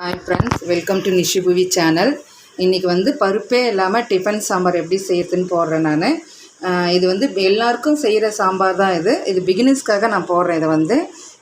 Hi friends welcome to நிஷிபுவி channel இன்றைக்கி வந்து பருப்பே இல்லாமல் டிஃபன் சாம்பார் எப்படி செய்யறதுன்னு போடுறேன் நான். இது வந்து எல்லாருக்கும் செய்கிற சாம்பார் தான் இது. இது பிகினர்ஸ்க்காக நான் போடுறேன் இதை வந்து.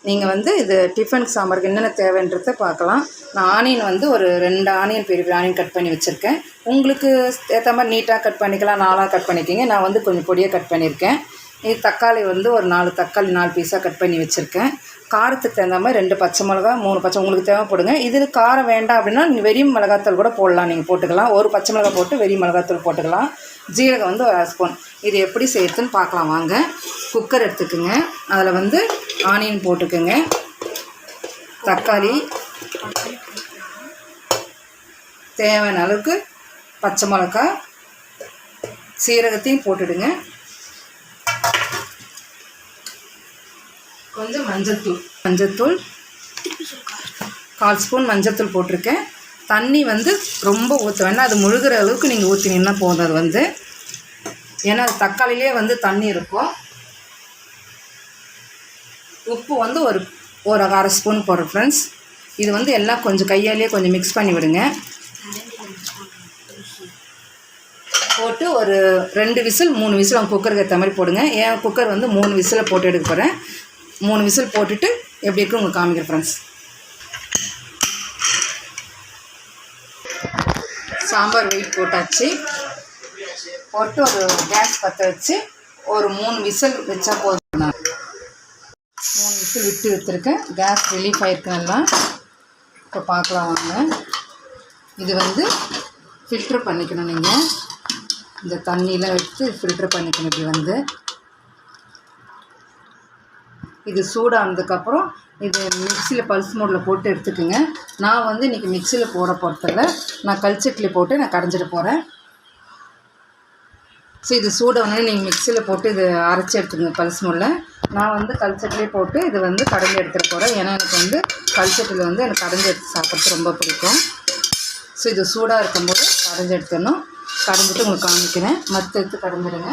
நீங்கள் வந்து இது டிஃபன் சாம்பாருக்கு என்னென்ன தேவைன்றதை பார்க்கலாம். நான் ஆனியன் வந்து ஒரு ரெண்டு ஆனியன் பெரிய பெரிய ஆனியன் கட் பண்ணி வச்சுருக்கேன். உங்களுக்கு ஏற்ற மாதிரி நீட்டாக கட் பண்ணிக்கலாம் நாலாக கட் பண்ணிக்கிங்க. நான் வந்து கொஞ்சம் பொடியாக கட் பண்ணியிருக்கேன் இது தக்காளி வந்து ஒரு நாலு தக்காளி நாலு பீஸாக கட் பண்ணி வச்சுருக்கேன். காரத்துக்கு தகுந்த மாதிரி ரெண்டு பச்சை மிளகா மூணு பச்சை உங்களுக்கு தேவைப்படுங்க. இது காரம் வேண்டாம் அப்படின்னா நீங்கள் வெறியும் மிளகாத்தூள் கூட போடலாம் நீங்கள் போட்டுக்கலாம். ஒரு பச்சை மிளகா போட்டு வெறியும் மிளகாத்தூள் போட்டுக்கலாம். ஜீரகம் வந்து ஒரு ஸ்பூன் இது எப்படி செய்யறதுன்னு பார்க்கலாம் வாங்க. குக்கர் எடுத்துக்கோங்க. அதில் வந்து ஆனியன் போட்டுக்கோங்க. தக்காளி. தேவையான அளவுக்கு பச்சை மிளகா. சீரகத்தையும் போட்டுடுங்க. கொஞ்சம் மஞ்சள்தூள் மஞ்சள்தூள் கால் ஸ்பூன் மஞ்சள்தூள் போட்டிருக்கேன். தண்ணி வந்து ரொம்ப ஊற்ற வேணாம் அது முழுகிற அளவுக்கு நீங்கள் ஊற்றினீங்கன்னா போதும் அது வந்து. ஏன்னா அது தக்காளிலே வந்து தண்ணி இருக்கும். உப்பு வந்து ஒரு ஒரு அரை ஸ்பூன் போடுற ஃப்ரெண்ட்ஸ் இது வந்து எல்லாம் கொஞ்சம் கையாலேயே கொஞ்சம் மிக்ஸ் பண்ணி விடுங்க. போட்டு ஒரு ரெண்டு விசில் மூணு விசில் அவங்க குக்கருக்கு ஏற்ற மாதிரி போடுங்க. என் குக்கர் வந்து மூணு விசில் போட்டு எடுக்க போகிறேன் மூணு விசில் போட்டுட்டு எப்படி இருக்கு உங்களுக்கு காமிக்கிறேன் ஃப்ரெண்ட்ஸ் சாம்பார் வெயிட் போட்டாச்சு. போட்டு ஒரு கேஸ் பற்ற வச்சு ஒரு மூணு விசில் வச்சா போதும். நான் மூணு விசில் விட்டு எடுத்துருக்கேன். கேஸ் ரிலீஃப் ஆயிருக்கு நல்லா. இப்போ பார்க்கலாம் வாங்க. இது வந்து ஃபில்ட்ரு பண்ணிக்கணும் நீங்கள் இந்த தண்ணியெலாம் எடுத்து ஃபில்ட்ரு பண்ணிக்கணும் இப்படி வந்து. இது சூடானதுக்கப்புறம் இது மிக்சியில் பல்ஸ் மோடில் போட்டு எடுத்துக்கோங்க. நான் வந்து இன்றைக்கி மிக்சியில் போட போகிறதில்ல நான் கல்ச்சட்டில் போட்டு நான் கடைஞ்சிட்டு போகிறேன் ஸோ இது சூடானே நீங்கள் மிக்சியில் போட்டு இது அரைச்சி எடுத்துக்கோங்க பல்ஸ் மோடில். நான் வந்து கல்ச்சட்டிலே போட்டு இது வந்து கடைஞ்சி எடுத்துகிட்டு போகிறேன் ஏன்னா எனக்கு வந்து கல்ச்சட்டில் வந்து எனக்கு கடைஞ்சி எடுத்து சாப்பிட்றது ரொம்ப பிடிக்கும். ஸோ இது சூடாக இருக்கும்போது கடைஞ்சி எடுத்துடணும். கடைஞ்சிட்டு உங்களுக்கு காமிக்கிறேன். மற்ற எடுத்து கடைஞ்சிடுங்க.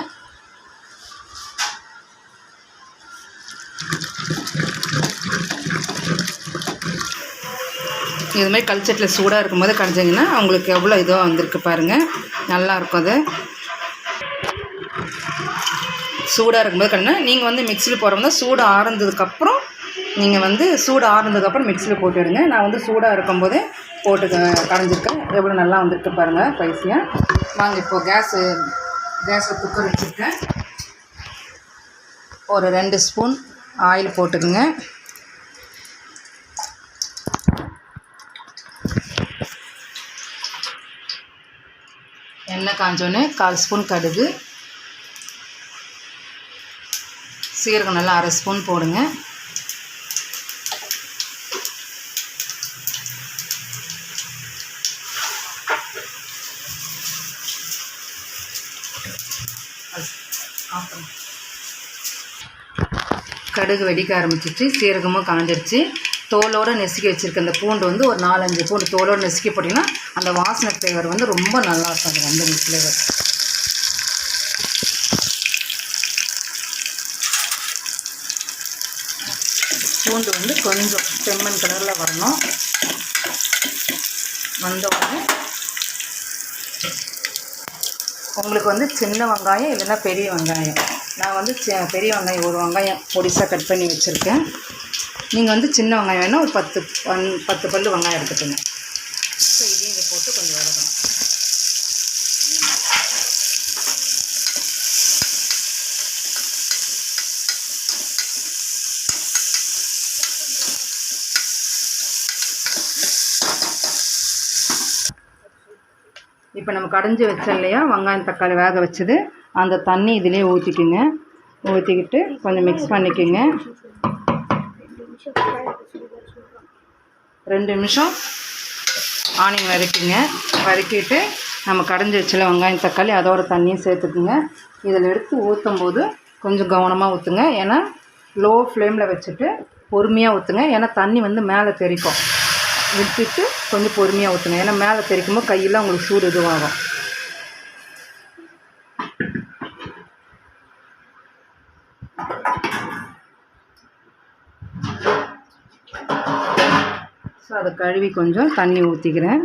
இது மாதிரி கல்ச்சட்டில் சூடாக இருக்கும்போது கடைஞ்சிங்கன்னா அவங்களுக்கு எவ்வளோ இதுவாக வந்திருக்கு பாருங்கள் நல்லாயிருக்கும் அது. சூடாக இருக்கும்போது கண்ணா நீங்கள் வந்து மிக்சியில் போடுறவங்க சூடு ஆறுனதுக்கப்புறம் நீங்கள் வந்து சூடு ஆறுனதுக்கப்புறம் மிக்சியில் போட்டுடுங்க நான் வந்து சூடாக இருக்கும்போது போட்டு கடைஞ்சிருக்கேன். எவ்வளோ நல்லா வந்துட்டு பாருங்கள் ஸ்பைஸியாக வாங்க இப்போது கேஸு கேஸில் குக்கர் வச்சுருக்கேன். ஒரு ரெண்டு ஸ்பூன் ஆயில் போட்டுக்கோங்க. எண்ணெய் காஞ்சோன்னே கால் ஸ்பூன் கடுகு. சீரகம் நல்லா அரை ஸ்பூன் போடுங்க. கடுகு வெடிக்க ஆரம்பிச்சிச்சு சீரகமும் காஞ்சிருச்சு தோலோடு நெசுக்கி வச்சுருக்க அந்த பூண்டு வந்து ஒரு நாலஞ்சு பூண்டு தோலோடு நெசுக்கி போட்டிங்கன்னா அந்த வாசனை ஃப்ளேவர் வந்து ரொம்ப நல்லாயிருக்கும் அந்த அது வந்து இந்த ஃப்ளேவர் பூண்டு வந்து கொஞ்சம் செம்மண் கலரில் வரணும். வந்த உடனே உங்களுக்கு வந்து சின்ன வெங்காயம் இல்லைன்னா பெரிய வெங்காயம். நான் வந்து பெரிய வெங்காயம் ஒரு வெங்காயம் பொடிசாக கட் பண்ணி வச்சுருக்கேன். நீங்கள் வந்து சின்ன வெங்காயம் வேணால் ஒரு பத்து பன் பத்து பல்லு வெங்காயம் எடுத்துக்கோங்க. ஸோ இதையும் இதை போட்டு கொஞ்சம் வதக்கணும். இப்போ நம்ம கடைஞ்சி வச்சோம் இல்லையா? வெங்காயம் தக்காளி வேக வச்சது. அந்த தண்ணி இதிலே ஊற்றிக்குங்க ஊற்றிக்கிட்டு கொஞ்சம் மிக்ஸ் பண்ணிக்கோங்க. ரெண்டு நிமிஷம். ஆனியன் வதக்கிங்க வதக்கிட்டு நம்ம கடைஞ்சி வச்சல வெங்காயம் தக்காளி அதோட தண்ணியும் சேர்த்துக்குங்க. இதில் எடுத்து ஊற்றும் போது கொஞ்சம் கவனமாக ஊற்றுங்க ஏன்னா லோ ஃப்ளேமில் வச்சுட்டு பொறுமையாக ஊற்றுங்க ஏன்னா தண்ணி வந்து மேலே தெரிக்கும் விட்டுட்டு கொஞ்சம் பொறுமையாக ஊற்றுங்க ஏன்னா மேலே தெறிக்கும்போது கையெல்லாம் உங்களுக்கு சூடு இதுவாகும். ஸோ அதை கழுவி கொஞ்சம் தண்ணி ஊற்றிக்கிறேன்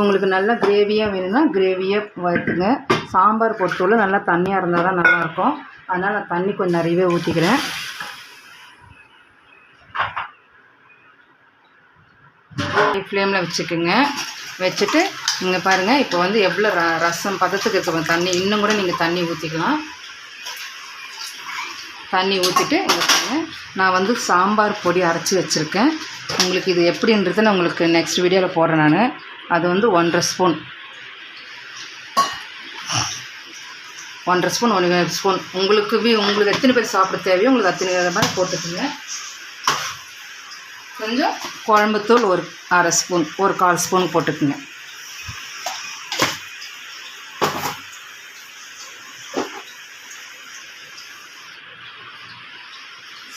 உங்களுக்கு நல்லா கிரேவியாக வேணும்னா கிரேவியாக வைத்துங்க சாம்பார் பொறுத்தவரை நல்லா தண்ணியாக இருந்தால் தான் நல்லாயிருக்கும். அதனால் நான் தண்ணி கொஞ்சம் நிறையவே ஊற்றிக்கிறேன் ஃப்ளேமில் வச்சுக்கோங்க. வச்சுட்டு நீங்கள் பாருங்கள் இப்போ வந்து எவ்வளோ ர ரசம் பதத்துக்கு இருக்கும் தண்ணி இன்னும் கூட நீங்கள் தண்ணி ஊற்றிக்கலாம் தண்ணி ஊற்றிட்டு இங்கே பாருங்கள் நான் வந்து சாம்பார் பொடி அரைச்சி வச்சுருக்கேன். உங்களுக்கு இது எப்படின்றது நான் உங்களுக்கு நெக்ஸ்ட் வீடியோவில் போடுறேன் நான். அது வந்து ஒன்றரை ஸ்பூன். ஒன்றரை ஸ்பூன் ஒன்று ஸ்பூன். உங்களுக்கு உங்களுக்கு எத்தனை பேர் சாப்பிட தேவையோ உங்களுக்கு அத்தனை மாதிரி போட்டுக்கோங்க. கொஞ்சம் குழம்புத்தூள் ஒரு அரை ஸ்பூன் ஒரு கால் ஸ்பூன் போட்டுக்குங்க.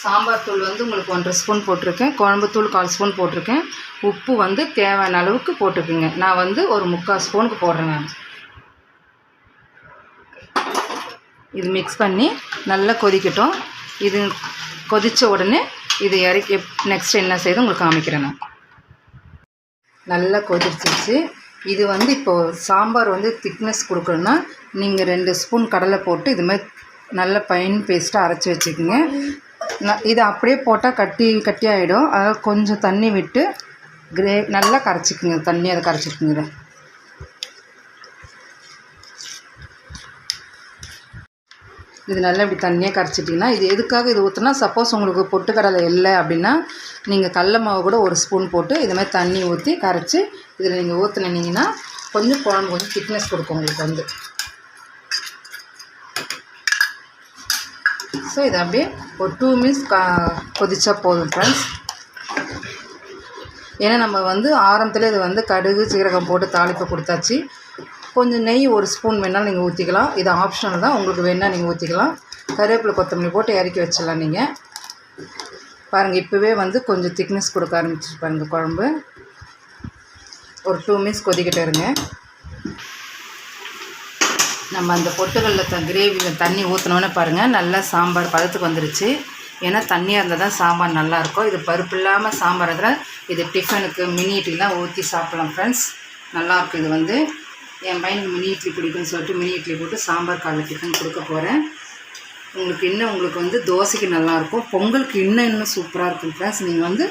சாம்பார் தூள் வந்து உங்களுக்கு ஒன்றரை ஸ்பூன் போட்டிருக்கேன். குழம்புத்தூள் கால் ஸ்பூன் போட்டிருக்கேன். உப்பு வந்து தேவையான அளவுக்கு போட்டுக்குங்க. நான் வந்து ஒரு முக்கால் ஸ்பூனுக்கு போடுறேன் இது மிக்ஸ் பண்ணி நல்லா கொதிக்கட்டும். இது கொதித்த உடனே இது இறக்கி நெக்ஸ்ட் என்ன செய்யுது உங்களுக்கு காமிக்கிறேன் நான். நல்லா கொதிச்சிருச்சு. இது வந்து இப்போது சாம்பார் வந்து திக்னஸ் கொடுக்கணுன்னா நீங்கள் ரெண்டு ஸ்பூன் கடலை போட்டு இது மாதிரி நல்ல பைன் பேஸ்ட்டாக அரைச்சி வச்சுக்கோங்க. இது அப்படியே போட்டால் கட்டி கட்டி ஆகிடும் அதனால் கொஞ்சம் தண்ணி விட்டு கிரே நல்லா கரைச்சிக்குங்க. தண்ணி அதை கரைச்சிக்குங்க இதை. இது நல்லா இப்படி தண்ணியாக கரைச்சிட்டிங்கன்னா இது எதுக்காக இது ஊற்றுனா சப்போஸ் உங்களுக்கு பொட்டுக்கடலை இல்லை அப்படின்னா நீங்கள் கடல மாவு கூட ஒரு ஸ்பூன் போட்டு இது மாதிரி தண்ணி ஊற்றி கரைச்சி இதில் நீங்கள் ஊற்றுனீங்கன்னா கொஞ்சம் குழம்பு கொஞ்சம் திக்னஸ் கொடுக்கும் உங்களுக்கு வந்து. ஸோ இது அப்படியே ஒரு டூ மினிட்ஸ் கா கொதிச்சா போதும் ஃப்ரெண்ட்ஸ் ஏன்னா நம்ம வந்து ஆரம்பத்தில் இது வந்து கடுகு சீரகம் போட்டு தாளிப்பு கொடுத்தாச்சு. கொஞ்சம் நெய் ஒரு ஸ்பூன் வேணாலும் நீங்கள் ஊற்றிக்கலாம் இது ஆப்ஷனல் தான். உங்களுக்கு வேணால் நீங்கள் ஊற்றிக்கலாம் கருவேப்பிலை கொத்தமல்லி போட்டு இறக்கி வச்சிடலாம் நீங்கள் பாருங்கள் இப்போவே வந்து கொஞ்சம் திக்னஸ் கொடுக்க ஆரம்பிச்சிருப்பாருங்க பாருங்கள் குழம்பு. ஒரு டூ மினிட்ஸ் கொதிக்கிட்டு இருங்க. நம்ம அந்த பொட்டுக்கல்ல த கிரேவி தண்ணி ஊற்றினோன்னே பாருங்கள் நல்லா சாம்பார் பதத்துக்கு வந்துருச்சு. ஏன்னா தண்ணியாக இருந்தால் தான் சாம்பார் நல்லாயிருக்கும் இது பருப்பு இல்லாமல் சாம்பார் இருந்தால் இது டிஃபனுக்கு மினி இட்லிலாம் ஊற்றி சாப்பிட்லாம் ஃப்ரெண்ட்ஸ் நல்லாயிருக்கும் இது வந்து. என் பையனுக்கு மினி இட்லி பிடிக்கும்னு சொல்லிட்டு மினி இட்லி போட்டு சாம்பார் காலைல டிஃபன் கொடுக்க போகிறேன் உங்களுக்கு இன்னும் உங்களுக்கு வந்து தோசைக்கு நல்லாயிருக்கும் பொங்கலுக்கு இன்னும் இன்னும் சூப்பராக இருக்கும் ஃப்ரெண்ட்ஸ் நீங்கள் வந்து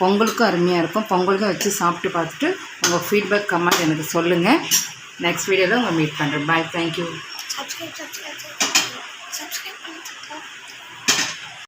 பொங்கலுக்கும் அருமையாக இருக்கும். பொங்கலுக்கும் வச்சு சாப்பிட்டு பார்த்துட்டு உங்கள் ஃபீட்பேக் கமெண்ட் எனக்கு சொல்லுங்கள் நெக்ஸ்ட் வீடியோவில் உங்களை மீட் பண்ணுறேன் bye thank you subscribe, subscribe, subscribe, subscribe பண்ணிட்டு